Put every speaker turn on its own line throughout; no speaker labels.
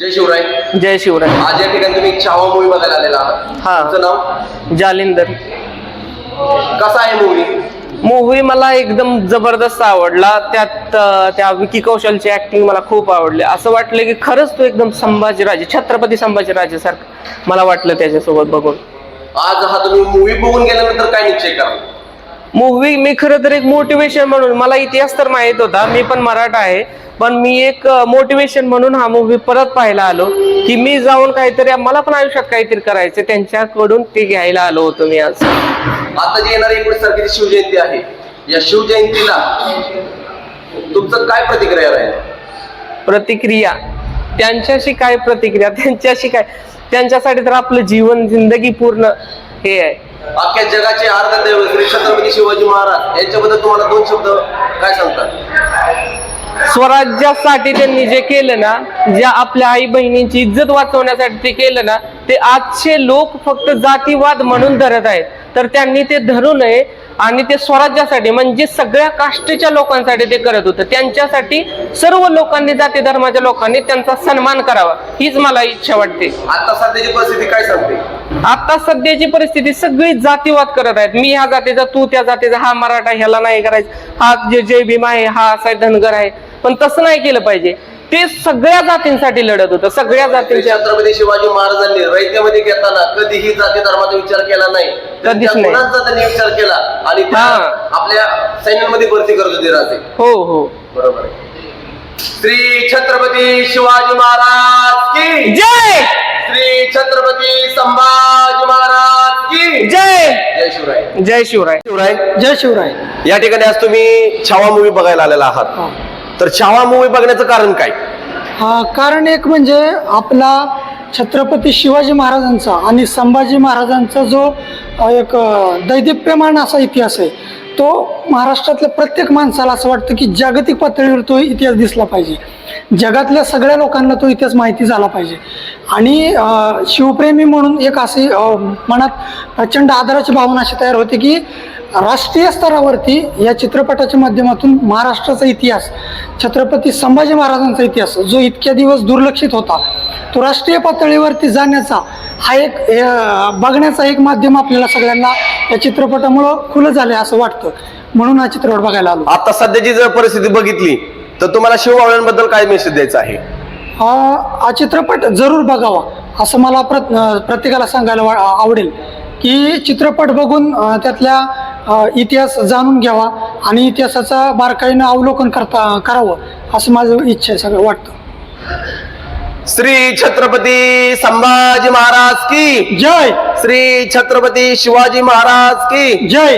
जय शिवराय.
जय शिवराय.
आज या ठिकाणी तुम्ही छावा मूवी बघायला आलेला आहात.
हा.
तुमचं नाव?
जालिंदर.
कसा आहे मूवी
मूवी मला एकदम जबरदस्त आवडला. त्यात अं, त्या विकी कौशलची ऍक्टिंग मला खूप आवडली. असं वाटलं की खरंच तो एकदम संभाजीराजे छत्रपती संभाजीराजे सारखं मला वाटलं त्याच्यासोबत बघून.
आज हा तुम्ही मूवी बघून गेल्यानंतर काय निश्चय करा
मूवी मी खरं तर एक मोटिवेशन म्हणून मला इतिहास तर माहीत होता मी पण मराठा आहे पण मी एक मोटिवेशन म्हणून हा मूवी परत पाहायला आलो की मी जाऊन काहीतरी मला पण आयुष्यात काहीतरी करायचं त्यांच्याकडून ते घ्यायला आलो होतो मी आज.
आता जी येणारी एकोणीस तारखेची शिवजयंती आहे या शिवजयंतीला तुमचं काय प्रतिक्रिया राहील?
प्रतिक्रिया. त्यांच्याशी काय प्रतिक्रिया? त्यांच्याशी काय? त्यांच्यासाठी तर आपलं जीवन जिंदगी पूर्ण हे आहे.
अख्ख्या जगाचे आर्ध श्री छत्रपती शिवाजी महाराज यांच्याबद्दल तुम्हाला दोन शब्द काय सांगतात?
स्वराज्यासाठी त्यांनी जे केलं ना ज्या आपल्या आई बहिणींची इज्जत वाचवण्यासाठी ते केलं ना ते आजचे लोक फक्त जातीवाद म्हणून धरत आहेत. तर त्यांनी ते धरू नये आणि ते स्वराज्यासाठी म्हणजे सगळ्या काष्टीच्या लोकांसाठी ते करत होतं. त्यांच्यासाठी सर्व लोकांनी जाती धर्माच्या लोकांनी त्यांचा सन्मान करावा. हीच मला इच्छा वाटते.
आता सध्याची परिस्थिती काय सांगते?
आता सध्याची परिस्थिती सगळी जातीवाद करत आहेत. मी ह्या जातीचा तू त्या जातीचा हा मराठा ह्याला नाही करायचं. हा जे जय भीम आहे हा असा धनगर आहे. पण तसं नाही केलं पाहिजे. ते सगळ्या जातींसाठी लढत होतं सगळ्या जातींच्या
छत्रपती शिवाजी महाराजांनी रयतेमध्ये घेताना कधीही जाती धर्माचा विचार केला नाही.
कधीच नाही.
त्यांनी विचार केला आणि
हा.
आपल्या सैन्यांमध्ये भरती करत होते राजे.
हो हो.
बरोबर श्री छत्रपती शिवाजी महाराज की?
जय!
श्री छत्रपती संभाजी महाराज की?
जय!
जय शिवराय.
जय शिवराय.
शिवराय.
जय शिवराय.
या ठिकाणी आज तुम्ही छावा मूवी बघायला आलेला आहात. तर छावा मूवी बघण्याचं कारण काय?
हा, कारण एक म्हणजे आपला छत्रपती शिवाजी महाराजांचा आणि संभाजी महाराजांचा जो अ, एक अ, दैदिप्यमान असा इतिहास आहे तो महाराष्ट्रातल्या प्रत्येक माणसाला असं वाटतं की जागतिक पातळीवर तो इतिहास दिसला पाहिजे. जगातल्या सगळ्या लोकांना तो इतिहास माहिती झाला पाहिजे. आणि शिवप्रेमी म्हणून एक अशी मनात प्रचंड आदराची भावना अशी तयार होते की राष्ट्रीय स्तरावरती या चित्रपटाच्या माध्यमातून महाराष्ट्राचा इतिहास छत्रपती संभाजी महाराजांचा इतिहास जो इतक्या दिवस दुर्लक्षित होता तो राष्ट्रीय पातळीवरती जाण्याचा हा एक बघण्याचा एक माध्यम आपल्याला सगळ्यांना या चित्रपटामुळं खुलं झालं असं वाटतं. म्हणून हा चित्रपट बघायला आलो.
आता सध्याची जर परिस्थिती बघितली तर तुम्हाला शिवमावळ्यांबद्दल काय मेसेज द्यायचा आहे?
हा हा चित्रपट जरूर बघावा असं मला प्र प्रत्येकाला सांगायला आवडेल. की चित्रपट बघून त्यातल्या इतिहास जाणून घ्यावा आणि इतिहासाचा बारकाईनं अवलोकन करता करावं असं माझं इच्छा आहे सगळं वाटतं.
श्री छत्रपती संभाजी महाराज की.
जय.
श्री छत्रपती शिवाजी महाराज की.
जय.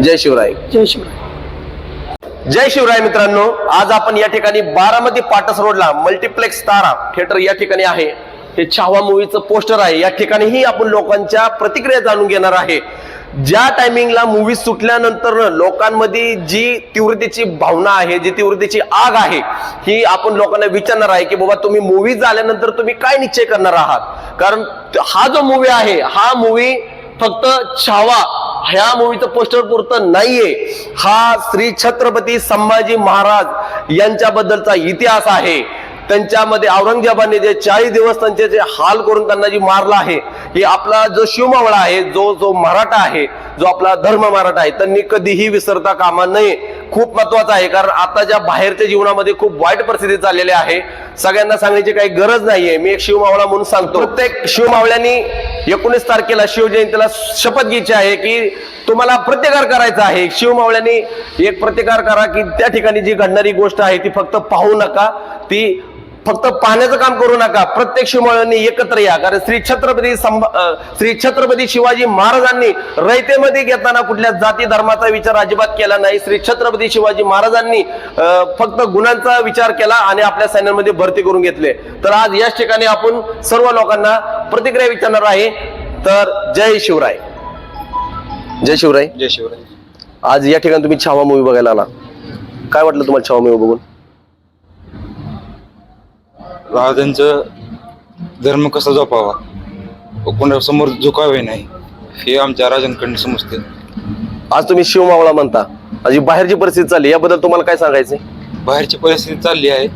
जय शिवराय.
जय शिवराय.
जय शिवराय मित्रांनो आज आपण या ठिकाणी बारामती पाटस रोडला मल्टिप्लेक्स तारा थिएटर या ठिकाणी आहे. हे छावा मूवीचं पोस्टर आहे. या ठिकाणीही आपण लोकांच्या प्रतिक्रिया जाणून घेणार आहे. ज्या टायमिंगला मूवी सुटल्यानंतर लोकांमध्ये जी तीव्रतेची भावना आहे जी तीव्रतेची आग आहे ही आपण लोकांना विचारणार आहे की बाबा तुम्ही मूवी झाल्यानंतर तुम्ही काय निश्चय करणार आहात? कारण हा जो मूवी आहे हा मूवी फक्त छावा ह्या मूवीचं पोस्टर पुरतं नाहीये. हा श्री छत्रपती संभाजी महाराज यांच्याबद्दलचा इतिहास आहे. त्यांच्यामध्ये औरंगजेबाने जे चाळीस दिवस त्यांचे जे हाल करून त्यांना जी मारला आहे हे आपला जो शिवमावळा आहे जो जो मराठा आहे जो आपला धर्म मराठा आहे त्यांनी कधीही विसरता कामा नये. खूप महत्वाचं आहे कारण आताच्या बाहेरच्या जीवनामध्ये खूप वाईट परिस्थिती चाललेली आहे. सगळ्यांना सांगण्याची काही गरज नाहीये. मी एक शिवमावळा म्हणून सांगतो. प्रत्येक शिवमावळ्यांनी एकोणीस तारखेला शिवजयंतीला शपथ घ्यायची आहे की तुम्हाला प्रतिकार करायचा आहे. शिवमावळ्यांनी एक प्रतिकार करा की त्या ठिकाणी जी घडणारी गोष्ट आहे ती फक्त पाहू नका. ती फक्त पाहण्याचं काम करू नका. प्रत्येक शिवमावळ्यांनी एकत्र या. कारण श्री छत्रपती श्री छत्रपती शिवाजी महाराजांनी रयतेमध्ये घेताना कुठल्या जाती धर्माचा विचार अजिबात केला नाही. श्री छत्रपती शिवाजी महाराजांनी फक्त गुणांचा विचार केला आणि आपल्या सैन्यामध्ये भरती करून घेतले. तर आज याच ठिकाणी आपण सर्व लोकांना प्रतिक्रिया विचारणार आहे. तर जय शिवराय. जय शिवराय.
जय शिवराय.
आज या ठिकाणी तुम्ही छावा मूवी बघायला आला. काय वाटलं तुम्हाला छावा मूवी बघून?
राजांचं धर्म कसा जपावा? कोणासमोर झुकावे नाही हे आमच्या राजांकडून समजते.
आज तुम्ही शिवमावळा म्हणता. आज ही बाहेरची परिस्थिती चालली याबद्दल तुम्हाला काय सांगायचं
बाहेरची परिस्थिती चालली आहे.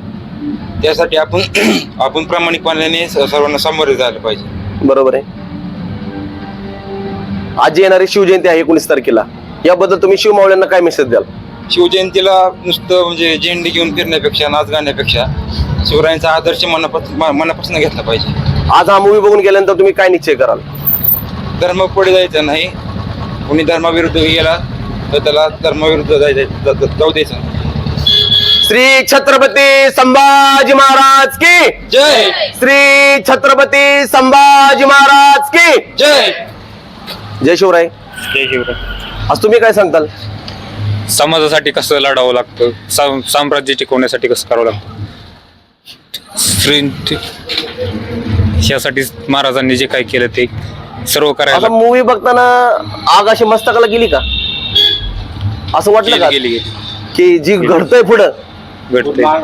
त्यासाठी आपण आपण प्रामाणिकपणाने स- सर्वांना सामोरे जायला पाहिजे.
बरोबर आहे. आज येणारी शिवजयंती आहे एकोणीस तारखेला. याबद्दल तुम्ही शिवमावळ्यांना काय मेसेज द्याल?
शिवजयंतीला नुसतं म्हणजे झेंडी घेऊन फिरण्यापेक्षा नाच गाण्यापेक्षा शिवरायांचा आदर्श मनापासून मनापासून घेतला पाहिजे.
आज हा मूवी बघून गेल्यानंतर तुम्ही काय निश्चय कराल?
धर्म पुढे जायचं नाही. कोणी धर्माविरुद्ध गेला तर त्याला धर्माविरुद्ध जायचं जा- जा- जाऊ द्यायचं नाही.
श्री छत्रपती संभाजी महाराज की
जय!
श्री छत्रपती संभाजी महाराज की
जय!
जय शिवराय.
जय शिवराय.
आज तुम्ही काय सांगताल?
समाजासाठी कसं लढावं लागतं? साम- साम्राज्य टिकवण्यासाठी कसं करावं लागतं? स्त्री यासाठी महाराजांनी जे काय केलं ते सर्व करायला
मूवी बघताना आग अशी मस्तकाला गेली का? असं वाटलं का?
गेली
की जी घडतंय पुढं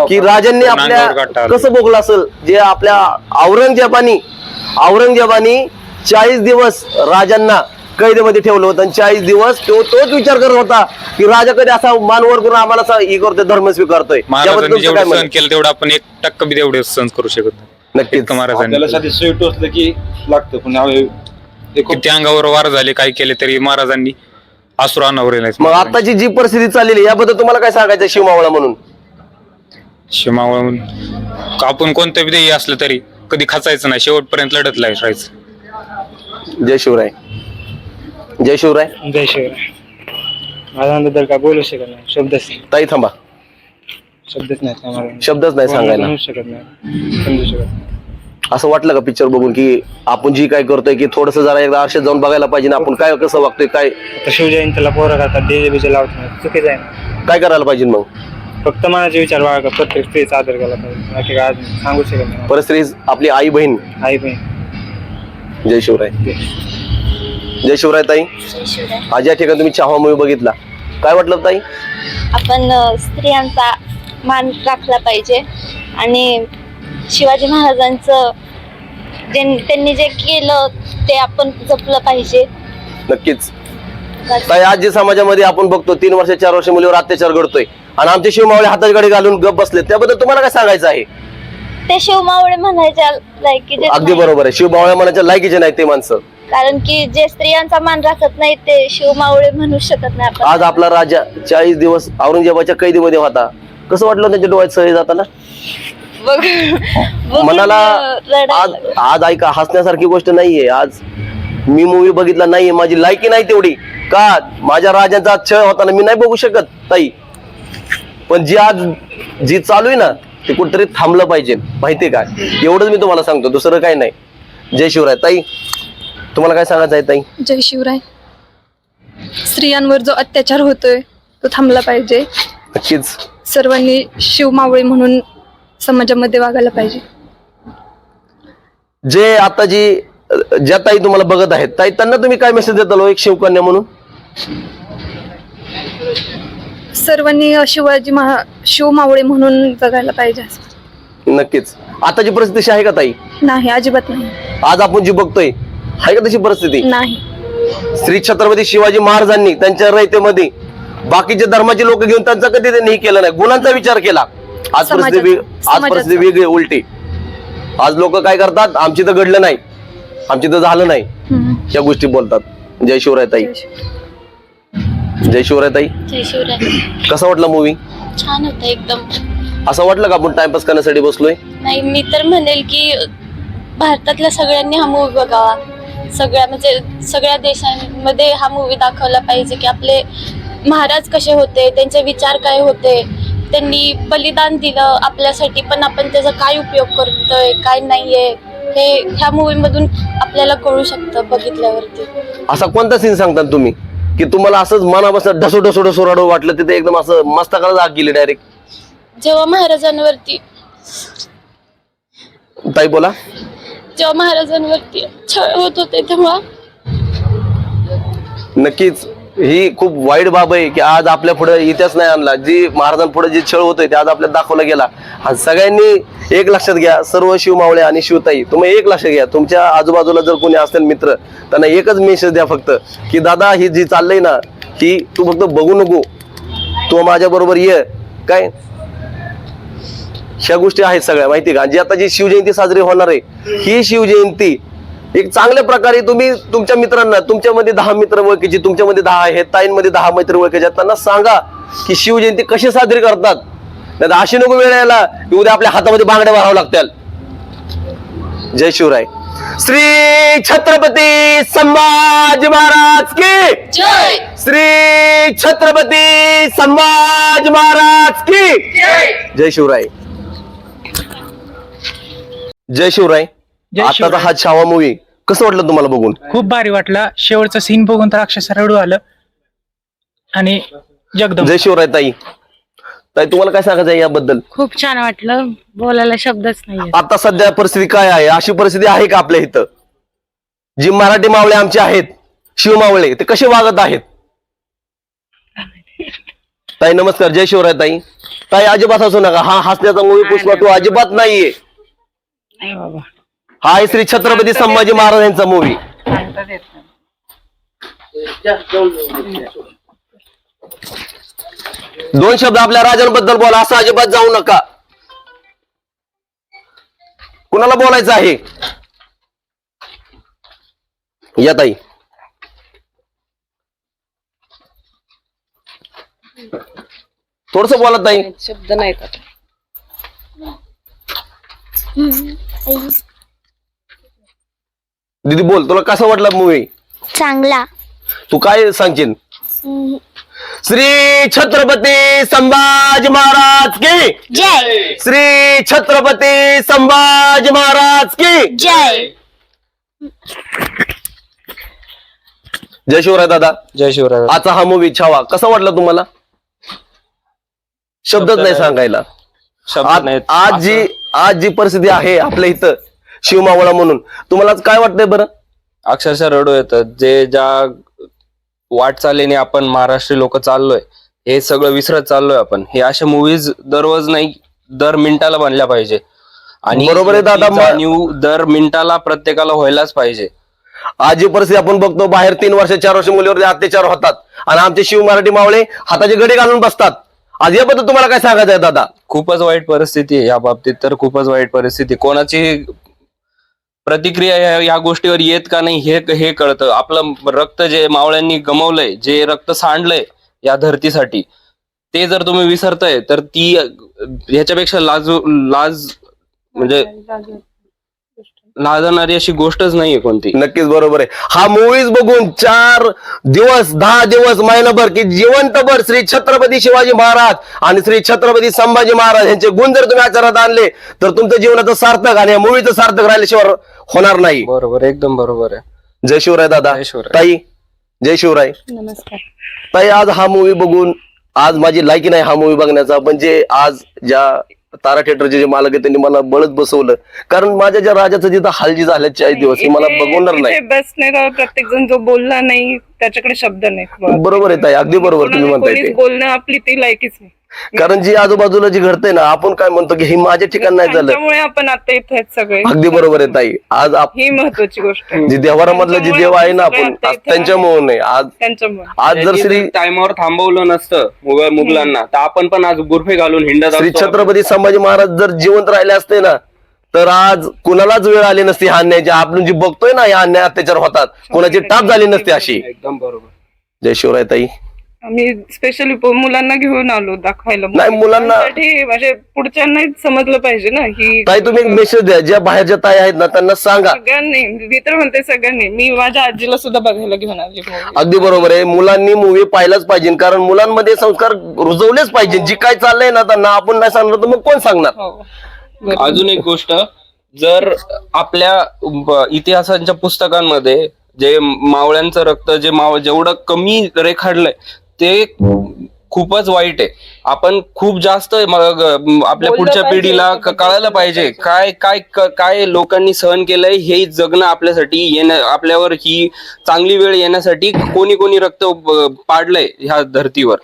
की राजांनी आपल्या. कसं भोगलं असेल? जे आपल्या औरंगजेबानी औरंगजेबानी चाळीस दिवस राजांना कैदेमध्ये ठेवलं होतं आणि चाळीस दिवस तो तोच विचार करत होता की राजा कधी असा मानवर करून आम्हाला असा हे करतोय धर्म स्वीकारतोय. याबद्दल
महाराजांनी
तुमचं काय
जेवढं
म्हणणं?
सहन केलं तेवढं आपण एक टक्का बी तेवढे सहन करू शकत नाही.
नक्कीच.
इतकं महाराजांनी
साधी टोचलं की लागतं पण हे- हे खूप
किती अंगावर वार झाले काय केले तरी महाराजांनी आसुर अनावर
मग आताची जी परिस्थिती चाललेली आहे, याबद्दल तुम्हाला काय सांगायचं शिवमावळा म्हणून?
शिमावळून आपण कोणतं बी ध्येय असलं तरी कधी खचायचं नाही शेवटपर्यंत लढत राहायचं
जय शिवराय. जय शिवराय.
जय शिवराय. महाराजांबद्दल काय बोलू शकत नाही शब्दच
ताई थांबा.
शब्दच का महाराज
शब्दच नाही सांगायला.
शकत नाही. समजू शकत नाही.
असं वाटलं का पिक्चर बघून की आपण जी काय करतोय की थोडस जरा एकदा आरशात जाऊन बघायला पाहिजे ना आपण काय कसं वागतोय काय?
आता शिवजयंतीला पोरं करतात डीजे बीजे लावत नाही चुकीचं आहे. ना
काय करायला पाहिजे मग?
फक्त मनाचे विचार बाळगा प्रत्येक स्त्रीचा आदर केला पाहिजे. बाकी काय अजून सांगू शकत नाही.
परिस्थिती आपली आई बहीण.
आई बहीण.
जय शिवराय. जय शिवराय ताई. आज या ठिकाणी तुम्ही चाहवा मूवी बघितला. काय वाटलं ताई?
आपण स्त्रियांचा मान राखला पाहिजे. आणि शिवाजी महाराजांचं जे त्यांनी जे केलं ते आपण जपलं पाहिजे.
नक्कीच. ताई आज जे समाजामध्ये आपण बघतो तीन वर्ष चार वर्ष मुलीवर अत्याचार घडतोय. आणि आमचे शिवमावळे हातात गाडी घालून गप बसले. त्याबद्दल तुम्हाला काय सांगायचं आहे?
ते शिवमावळे म्हणायच्या लायकीचे
अगदी. बरोबर आहे. शिवमावळ्या मनाच्या लायकीचे नाही ते माणसं.
कारण की जे स्त्रियांचा मान राखत नाही ते शिवमावळे म्हणू शकत नाही
आज आपला राजा चाळीस दिवस औरंगजेबाच्या कैदीमध्ये होता. कसं वाटलं त्याच्या डोळ्यात सही जाताना?
बघ- बघून,
मनाला
रडायला
आज
लागलं.
आज ऐका हसण्यासारखी गोष्ट नाहीये. आज मी मूवी बघितला नाहीये माझी लायकी नाही तेवढी. का? माझ्या राजाचा छळ होताना मी नाही बघू शकत ताई. पण जी आज जी चालू आहे ना ते कुठेतरी थांबलं पाहिजे. माहितीये का? एवढंच मी तुम्हाला सांगतो दुसरं काही नाही. जय शिवराय. ताई. तुम्हाला काय सांगायचं आहे ताई?
जय शिवराय. स्त्रियांवर जो अत्याचार होतोय तो थांबला पाहिजे.
नक्कीच.
सर्वांनी शिवमावळी म्हणून समाजामध्ये वागायला पाहिजे.
जे आता जी ज्या ताई तुम्हाला बघत आहेत ताई त्यांना तुम्ही काय मेसेज देताल हो एक शिवकन्या म्हणून?
सर्वांनी शिवाजी महा शिवमावळे म्हणून जगायला पाहिजे
नक्कीच. आताची परिस्थिती अशी आहे का ताई?
नाही अजिबात नाही.
आज आपण जी बघतोय आहे का तशी परिस्थिती?
नाही.
श्री छत्रपती शिवाजी महाराजांनी त्यांच्या रयतेमध्ये बाकीचे धर्माचे लोक घेऊन त्यांचा कधी त्यांनी हे केलं नाही. गुणांचा विचार केला. आज परिस्थिती वेग- आज
समाजाचा.
परिस्थिती वेगळी आहे, उलटी. आज लोक काय करतात? आमची तर घडलं नाही. आमची तर झालं नाही.
हम्म.
या गोष्टी बोलतात. जय शिवराय ताई. जय शिवराय. ताई.
जय शिवराय.
कसा वाटला मूवी
छान होतं एकदम.
असं वाटलं का आपण टाइमपास करण्यासाठी बसलोय?
नाही मी तर म्हणेल की भारतातल्या सगळ्यांनी हा मूवी बघावा. सगळ्या म्हणजे सगळ्या देशांमध्ये हा मूवी दाखवला पाहिजे की आपले महाराज कसे होते त्यांचे विचार काय होते त्यांनी बलिदान दिलं आपल्यासाठी पण आपण त्याचा काय उपयोग करतोय काय नाहीये हे ह्या मूवी मधून आपल्याला कळू शकतं बघितल्यावरती.
असा कोणता सीन सांगतात तुम्ही? की तुम्हाला असंच मनापासून ढसो ढसो ढसो रडो वाटलं तिथे एकदम असं मस्तकाला आग गेली डायरेक्ट
जेव्हा महाराजांवरती
ताई बोला.
जेव्हा महाराजांवरती छळ होत होते तेव्हा
नक्कीच. ही खूप वाईट बाब आहे की आज आपल्या पुढे इतिहास नाही आणला. जी महाराजांपुढे जे छळ होतोय ते आज आपल्याला दाखवला गेला. आणि सगळ्यांनी एक लक्षात घ्या सर्व शिवमावळे आणि शिवताई तुम्ही एक लक्षात घ्या. तुमच्या आजूबाजूला जर कोणी असेल मित्र त्यांना एकच मेसेज द्या फक्त की दादा ही जी चाललंय ना ही तू फक्त बघू नको. तू माझ्या बरोबर ये. काय? ह्या गोष्टी आहेत सगळ्या माहिती का? जी आता जी शिवजयंती साजरी होणार आहे ही शिवजयंती एक चांगल्या प्रकारे तुम्ही तुमच्या मित्रांना तुमच्यामध्ये दहा मित्र ओळखीचे तुमच्यामध्ये दहा आहेत ताईंमध्ये दहा मैत्री ओळखीचे त्यांना सांगा की शिवजयंती कशी साजरी करतात. नाही तर अशी नको वेळ यायला की उद्या आपल्या हातामध्ये बांगड्या भरावं लागतील जय शिवराय. श्री छत्रपती संभाजी महाराज की
जय!
श्री छत्रपती संभाजी महाराज की जय शिवराय. जय शिवराय.
जय
आताचा
शिवराय.
हा छावा मूवी कसं वाटलं तुम्हाला बघून?
खूप भारी वाटला. शेवटचं सीन बघून तर अक्षरशः रडू आलं. आणि जगदम
जय शिवराय ताई. ताई तुम्हाला काय सांगायचं आहे याबद्दल?
खूप छान वाटलं. बोलायला शब्दच नाही
आता सध्या परिस्थिती काय आहे? अशी परिस्थिती आहे का आपल्या इथं? जी मराठी मावळे आमचे आहेत शिवमावळे ते कसे वागत आहेत? ताई नमस्कार. जय शिवराय ताई. ताई अजिबात असू नका. हा हसण्याचा मूवी पुष्पा तो अजिबात नाहीये. हा आहे श्री छत्रपती संभाजी महाराज यांचा मूवी दोन शब्द आपल्या राजांबद्दल बोला असं अजिबात जाऊ नका. कुणाला बोलायचं आहे? या ताई. थोडस बोला ताई.
शब्द नाहीत
दीदी बोल तुला कसा वाटला मूवी
चांगला.
तू काय सांगशील? श्री छत्रपती संभाजी महाराज की?
जय.
श्री छत्रपती संभाजी महाराज की?
जय.
जय शिवराय दादा.
जय शिवराय
आजचा हा मूवी छावा. कसा वाटला तुम्हाला? शब्दच नाही. सांगायला. आज आज जी आज जी परिस्थिती आहे आपल्या इथं शिवमावळा म्हणून तुम्हाला आज काय वाटतंय बरं?
अक्षरशः रडू येतं. जे ज्या वाटचालीने आपण महाराष्ट्रीय लोक चाललोय हे सगळं विसरत चाललोय आपण. हे अशा मूवीज दररोज नाही दर मिनिटाला बनल्या पाहिजे. आणि
बरोबर आहे दादा,
जाणीव दर मिनिटाला प्रत्येकाला व्हायलाच पाहिजे.
आज जी परिस्थिती आपण बघतो बाहेर तीन वर्ष चार वर्ष मुलीवरती अत्याचार होतात आणि आमचे शिव मराठी मावळे हाताचे गडे घालून बसतात. आज याबद्दल तुम्हाला काय सांगायचं आहे दादा?
खूपच वाईट परिस्थिती आहे या बाबतीत तर खूपच वाईट परिस्थिती. कोणाची प्रतिक्रिया या- या गोष्टीवर येत का नाही हे हे कळतं. आपलं रक्त जे मावळ्यांनी गमवलंय जे रक्त सांडलंय या धरतीसाठी ते जर तुम्ही विसरताय तर ती ह्याच्यापेक्षा लाजू लाज म्हणजे लाजणारी अशी गोष्टच नाहीये कोणती.
नक्कीच बरोबर आहे. हा मूवीज बघून चार दिवस दहा दिवस महिनाभर की जिवंतभर श्री छत्रपती शिवाजी महाराज आणि श्री छत्रपती संभाजी महाराज यांचे गुण जर तुम्ही आचारात आणले तर तुमचं जीवनाचं सार्थक आणि या मूवीचं सार्थक राहिल्याशिवाय होणार नाही.
बरोबर एकदम बरोबर आहे.
जय शिवराय दादा.
जय शिवराय.
ताई जय शिवराय.
नमस्कार.
ताई आज हा मूवी बघून आज माझी लायकी नाही हा मूवी बघण्याचा म्हणजे आज ज्या तारा थिएटरचे जे मालक आहेत त्यांनी मला बळच बसवलं. कारण माझ्या ज्या राजाचं जिथं हालजी झाल्या चाळीस दिवस हे मला बघवणार नाही.
बस नाही प्रत्येक जण जो बोलला नाही त्याच्याकडे शब्द नाही.
बरोबर आहे ताई अगदी बरोबर तुम्ही म्हणताय ते.
बोलणं आपली ती लायकीच नाही.
कारण जी आजूबाजूला जी घडतंय ना आपण काय म्हणतो की हे माझ्या ठिकाण नाही झालं.
त्यामुळे आपण आता इथे सगळे.
अगदी बरोबर आहे ताई. आज आप-
ही महत्वाची गोष्ट आहे.
जी देवारामधलं जे देव आहे ना आपण आज त्यांच्यामुळे नाही. आज
त्यांच्यामुळे.
आज जर श्री
टाइमावर थांबवलं नसतं मुघल मुघलांना तर आपण पण आज गुरफे घालून हिंडत
श्री
असतो.
छत्रपती संभाजी महाराज जर जिवंत राहिले असते ना तर आज कुणालाच वेळ आली नसती हा अन्यायाची. आपण जी बघतोय ना या अन्याय अत्याचार होतात. कुणाची टाप झाली नसती अशी.
एकदम बरोबर.
जय शिवराय ताई.
आम्ही स्पेशली मुलांना घेऊन आलो दाखवायला.
नाही, मुलांना-
मुलांसाठी म्हणजे पुढच्यांना समजलं पाहिजे ना की
ताई तुम्ही एक मेसेज द्या. ज्या बाहेरच्या ताई आहेत ना त्यांना सांगा.
सगळ्यांनी मी तर म्हणते सगळ्यांनी. मी माझ्या आजीला सुद्धा बघायला घेऊन आली movie.
अगदी बरोबर आहे. मुलांनी मूवी पाहिलाच पाहिजे. कारण मुलांमध्ये संस्कार रुजवलेच पाहिजे. जी काय चाललंय ना त्यांना आपण नाही सांगणार तर मग कोण सांगणार?
हो. बरोबर.
अजून एक गोष्ट जर आपल्या ब- इतिहासांच्या पुस्तकांमध्ये जे मावळ्यांचं रक्त जे माव जेवढं कमी रेखाडलंय ते खूपच वाईट आहे. आपण खूप जास्त मग आपल्या पुढच्या
पाहिजे,
पिढीला क- कळायला पाहिजे.
पाहिजे.
काय काय क- काय लोकांनी सहन केलंय हे जगणं आपल्यासाठी येण्या आपल्यावर ही चांगली वेळ येण्यासाठी कोणी कोणी रक्त ब- पाडलंय ह्या धर्तीवर.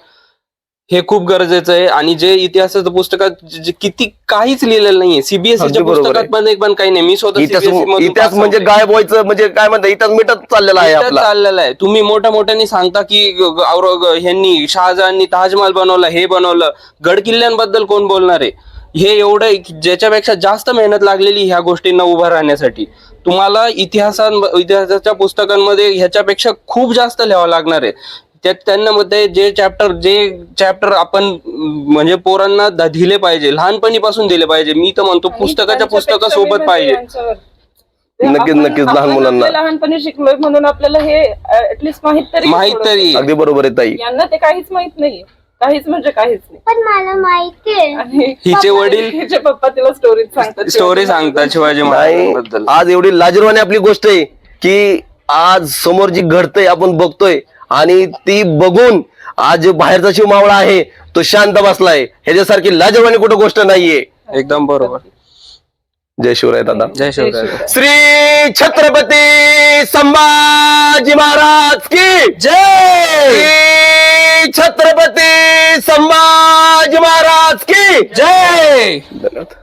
हे खूप गरजेचं आहे. आणि जे इतिहासाचं पुस्तकात जे- किती काहीच लिहिलेलं नाहीये. सीबीएसईच्या
बरोबर
पुस्तकात. पण एक पण काही नाही. मी स्वतः
इतिहास
CBSE मधून
इतिहास
pass
म्हणजे
out.
गायब व्हायचं म्हणजे काय म्हणतात इतिहास मिटत चाललेला आहे आपला.
चाललेला आहे. तुम्ही मोठ्या मोठ्यांनी सांगता की ग- ग- औरंग ह्यांनी शहाजहाननी ताजमहाल बनवला हे बनवलं. गड किल्ल्यांबद्दल कोण बोलणार आहे? हे एवढं आहे की ज्याच्यापेक्षा जास्त मेहनत लागलेली ह्या गोष्टींना उभं राहण्यासाठी. तुम्हाला इतिहासां इतिहासाच्या पुस्तकांमध्ये ह्याच्यापेक्षा खूप जास्त लिहावं लागणार आहे. त्यात त्यांना मध्ये जे चॅप्टर जे चॅप्टर आपण म्हणजे पोरांना द- दिले पाहिजे लहानपणीपासून दिले पाहिजे. मी तर म्हणतो पुस्तकाच्या पुस्तका सोबत पाहिजे.
नक्कीच नक्कीच लहान मुलांना.
लहानपणी शिकलोय म्हणून आपल्याला हे ऍटलिस्ट माहीत तरी
माहीत तरी.
अगदी बरोबर आहे ताई.
यांना ते काहीच माहीत नाहीये. काहीच म्हणजे काहीच नाही.
पण मला माहिती आहे.
आणि
हिचे वडील
हिचे पप्पा तिला स्टोरी सांगतात.
स्टोरी सांगतात शिवाजी
नाही
महाराजांबद्दल.
आज एवढी लाजरवाणी आपली गोष्ट आहे की आज समोर जी घडतंय आपण बघतोय आणि ती बघून आज बाहेरचा शिव मावळा आहे तो शांत बसलाय. ह्याच्यासारखी लाजरवाणी कुठं गोष्ट नाहीये.
एकदम बरोबर.
जय शिवराय दादा.
जय शिवराय.
श्री छत्रपती संभाजी महाराज की जय! श्री छत्रपती संभाजी महाराज की
जय!
धन्यवाद.